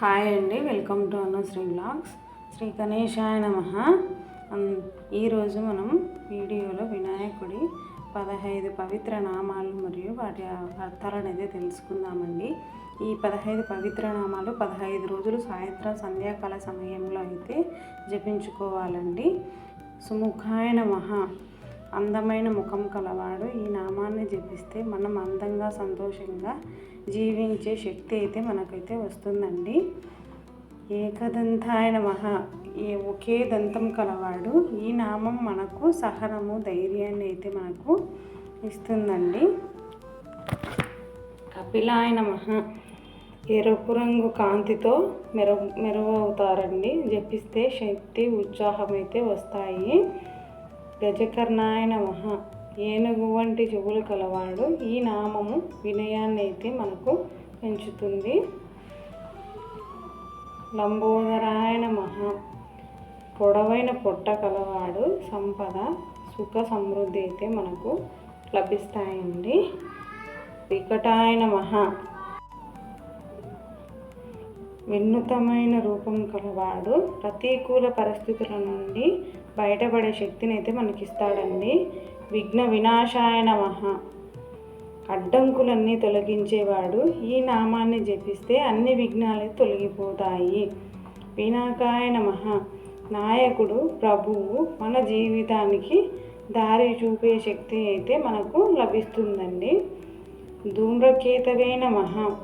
Hi అండి welcome to అన్న Shri blogs. Shri గణేశాయ నమ. ఈరోజు మనం వీడియోలో వినాయకుడి పదహైదు పవిత్ర నామాలు మరియు వాటి అర్థాలను అయితే తెలుసుకుందామండి. ఈ పదహైదు పవిత్ర నామాలు పదహైదు రోజులు సాయంత్రం సంధ్యాకాల సమయంలో అయితే జపించుకోవాలండి. సుముఖాయ నమ. అందమైన ముఖం కలవాడు. ఈ నామాన్ని జపిస్తే మనం అందంగా సంతోషంగా జీవించే శక్తి అయితే మనకైతే వస్తుందండి. ఏకదంతాయ మహా ఏ ఒకే దంతం కలవాడు. ఈ నామం మనకు సహనము ధైర్యాన్ని అయితే మనకు ఇస్తుందండి. కపిలాయ మహా ఎరుపు రంగు కాంతితో మెరు మెరుగవుతారండి జపిస్తే శక్తి ఉత్సాహం అయితే వస్తాయి. గజకర్ణాయ నమః. ఏనుగు వంటి చెవులు కలవాడు ఈ నామము వినయాన్ని అయితే మనకు పెంచుతుంది. లంబోదరాయ నమః. పొడవైన పొట్ట కలవాడు సంపద సుఖ సమృద్ధి అయితే మనకు లభిస్తాయండి. వికటాయ మహా వినూతమైన రూపం కలవాడు ప్రతికూల పరిస్థితుల నుండి బయటపడే శక్తిని అయితే మనకిస్తాడండి. విఘ్న వినాశాయ నమః. అడ్డంకులన్నీ తొలగించేవాడు ఈ నామాన్ని జపిస్తే అన్ని విఘ్నాలు తొలగిపోతాయి. వినాకాయ నమః. నాయకుడు ప్రభువు మన జీవితానికి దారి చూపే శక్తి అయితే మనకు లభిస్తుందండి. ధూమ్రకేతవే నమః.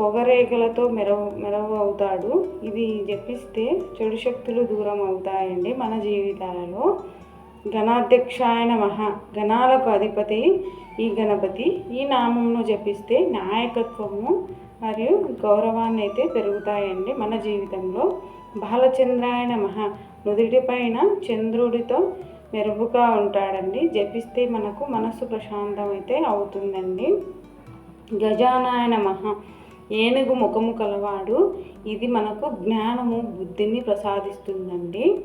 పొగరేగలతో మెరవ మెరవ అవుతాడు ఇది జపిస్తే చెడు శక్తులు దూరం అవుతాయండి మన జీవితాలలో. గణాధ్యక్షాయ మహా గణాలకు అధిపతి ఈ గణపతి. ఈ నామంను జపిస్తే నాయకత్వము మరియు గౌరవాన్ని అయితే పెరుగుతాయండి మన జీవితంలో. బాలచంద్రాయ మహా నుదుటిపైన చంద్రుడితో మెరుపుగా ఉంటాడండి. జపిస్తే మనకు మనసు ప్రశాంతం అయితే అవుతుందండి. గజానాయ మహా ఏనుగు ముఖము కలవాడు. ఇది మనకు జ్ఞానము బుద్ధిని ప్రసాదిస్తుందండి.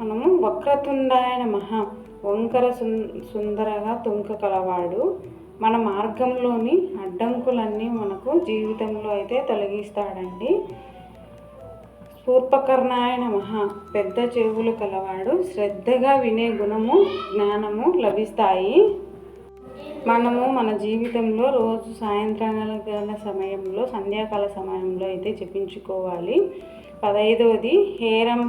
మనము వక్రతుండాయన మహా వంకర సుం సుందరగా తుంక కలవాడు. మన మార్గంలోని అడ్డంకులన్నీ మనకు జీవితంలో అయితే తొలగిస్తాడండి. శూర్పకర్ణాయ మహా పెద్ద చెవులు కలవాడు. శ్రద్ధగా వినే గుణము జ్ఞానము లభిస్తాయి. మనము మన జీవితంలో రోజు సాయంత్రాల సమయంలో సంధ్యాకాల సమయంలో అయితే జపించుకోవాలి. పదైదవది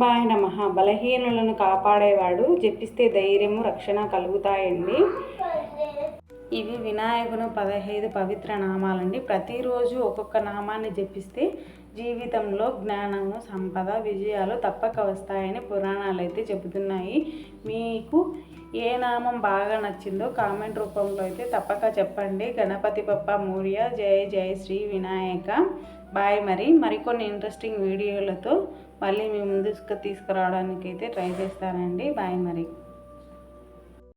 ఆయన మహా బలహీనులను కాపాడేవాడు. జపిస్తే ధైర్యము రక్షణ కలుగుతాయండి. ఇవి వినాయకుని పదహైదు పవిత్ర నామాలండి. ప్రతిరోజు ఒక్కొక్క నామాన్ని జపిస్తే జీవితంలో జ్ఞానము సంపద విజయాలు తప్పక వస్తాయని పురాణాలు అయితే చెబుతున్నాయి. మీకు ఏ నామం బాగా నచ్చిందో కామెంట్ రూపంలో అయితే తప్పక చెప్పండి. గణపతి పప్ప మౌర్య జయ జయ శ్రీ వినాయక. బాయ్ మరి. మరికొన్ని ఇంట్రెస్టింగ్ వీడియోలతో మళ్ళీ మీ ముందుకు తీసుకురావడానికి అయితే ట్రై చేస్తానండి. బాయ్ మరి.